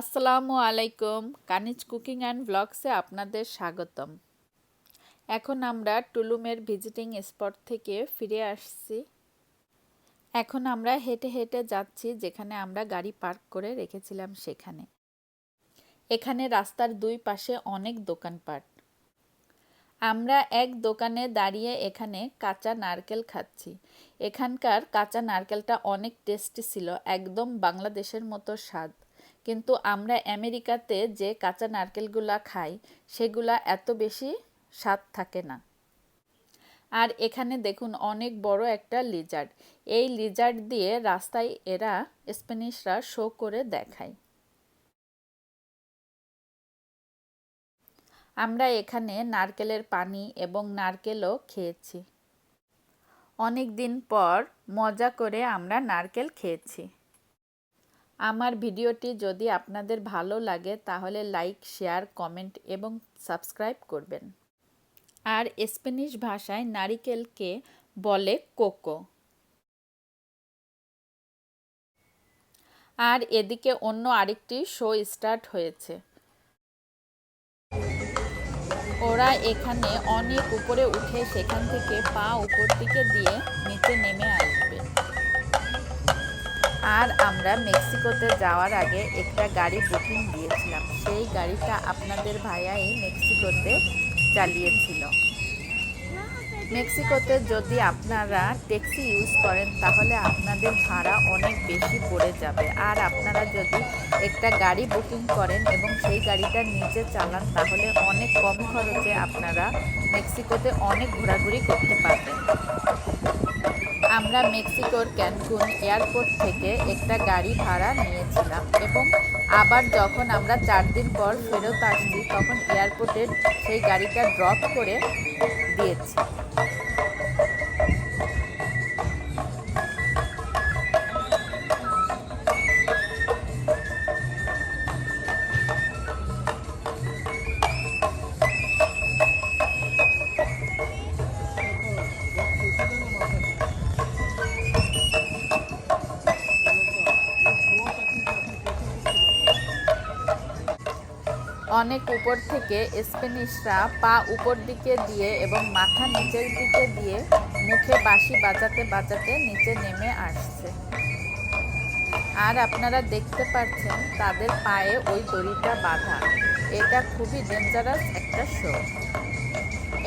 আসসালামু আলাইকুম। কানিজ cooking and ব্লগসে আপনাদের স্বাগতম। এখন আমরা টুলুমের ভিজিটিং স্পট থেকে ফিরে আসছি। এখন আমরা হেঁটে হেঁটে যাচ্ছি যেখানে আমরা গাড়ি পার্ক করে রেখেছিলাম সেখানে। এখানে রাস্তার দুই পাশে অনেক দোকানপাট। আমরা এক দোকানে দাঁড়িয়ে এখানে কাঁচা নারকেল খাচ্ছি। এখানকার কাঁচা নারকেলটা অনেক টেস্টি ছিল, একদম বাংলাদেশের মতো স্বাদ। কিন্তু আমরা আমেরিকাতে যে কাঁচা নারকেলগুলা খাই, সেগুলা এত বেশি স্বাদ থাকে না। আর এখানে দেখুন অনেক বড় একটা লিজার্ড এই লিজার্ড দিয়ে রাস্তায় এরা স্প্যানিশরা শো করে দেখায়। আমরা এখানে নারকেলের পানি এবং নারকেলও খেয়েছি। অনেক দিন পর মজা করে আমরা নারকেল খেয়েছি। আমার ভিডিওটি যদি আপনাদের ভালো লাগে, তাহলে লাইক, শেয়ার, কমেন্ট এবং সাবস্ক্রাইব করবেন। আর স্প্যানিশ ভাষায় নারিকেলকে বলে কোকো। আর এদিকে অন্য আরেকটি শো স্টার্ট হয়েছে। ওরা এখানে অনেক উপরে উঠে সেখান থেকে পা উপর দিকে দিয়ে নিচে নেমে আসবে। আর আমরা মেক্সিকোতে যাওয়ার আগে একটা গাড়ি বুকিং দিয়েছিলাম। সেই গাড়িটা আপনাদের ভাইয়াই মেক্সিকোতে চালিয়েছিল। মেক্সিকোতে যদি আপনারা ট্যাক্সি ইউজ করেন, তাহলে আপনাদের ভাড়া অনেক বেশি পড়ে যাবে। আর আপনারা যদি একটা গাড়ি বুকিং করেন এবং সেই গাড়িটা নিজে চালান, তাহলে অনেক কম খরচে আপনারা মেক্সিকোতে অনেক ঘোরাঘুরি করতে পারবেন। আমরা মেক্সিকোর ক্যানকুন এয়ারপোর্ট থেকে একটা গাড়ি ভাড়া নিয়েছিলাম এবং আবার যখন আমরা চার দিন পর ফেরত আসছি, তখন এয়ারপোর্টে সেই গাড়িটা ড্রপ করে দিয়েছি। অনেক উপর থেকে স্প্যানিশরা পা উপর দিকে দিয়ে এবং মাথা নিচের দিকে দিয়ে মুখে বাঁশি বাজাতে বাজাতে নিচে নেমে আসছে। আর আপনারা দেখতে পাচ্ছেন তাদের পায়ে ওই দড়িটা বাঁধা। এটা খুবই ডেঞ্জারাস একটা শো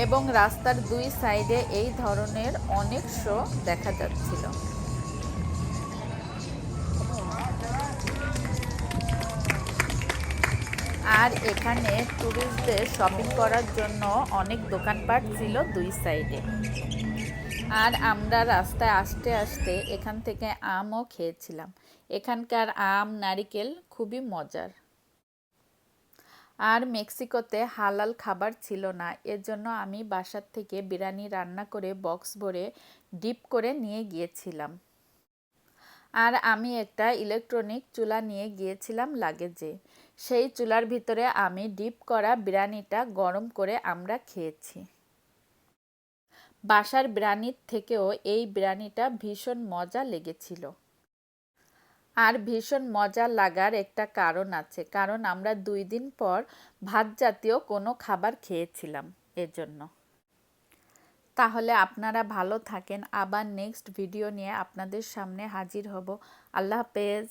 এবং রাস্তার দুই সাইডে এই ধরনের অনেক শো দেখা যাচ্ছিল। আর এখানে ট্যুরিস্টদের শপিং করার জন্য অনেক দোকানপাট ছিল দুই সাইডে আর আমরা রাস্তায় আসতে আসতে এখান থেকে আমও খেয়েছিলাম। এখানকার আম, নারিকেল খুবই মজার। আর মেক্সিকোতে হালাল খাবার ছিল না এর জন্য আমি বাসার থেকে বিরিয়ানি রান্না করে বক্স ভরে ডিপ করে নিয়ে গিয়েছিলাম। আর আমি একটা ইলেকট্রনিক চুলা নিয়ে গিয়েছিলাম লাগেজে সেই চুলার ভিতরে আমি ডিপ করা বিরিয়ানিটা গরম করে আমরা খেয়েছি। বাসার বিরিয়ানির থেকেও এই বিরিয়ানিটা ভীষণ মজা লেগেছিল। আর ভীষণ মজা লাগার একটা কারণ আছে, কারণ আমরা দুই দিন পর ভাত জাতীয় কোনো খাবার খেয়েছিলাম এজন্য। তাহলে আপনারা ভালো থাকেন, আবার নেক্সট ভিডিও নিয়ে আপনাদের সামনে হাজির হব। আল্লাহ হাফেজ।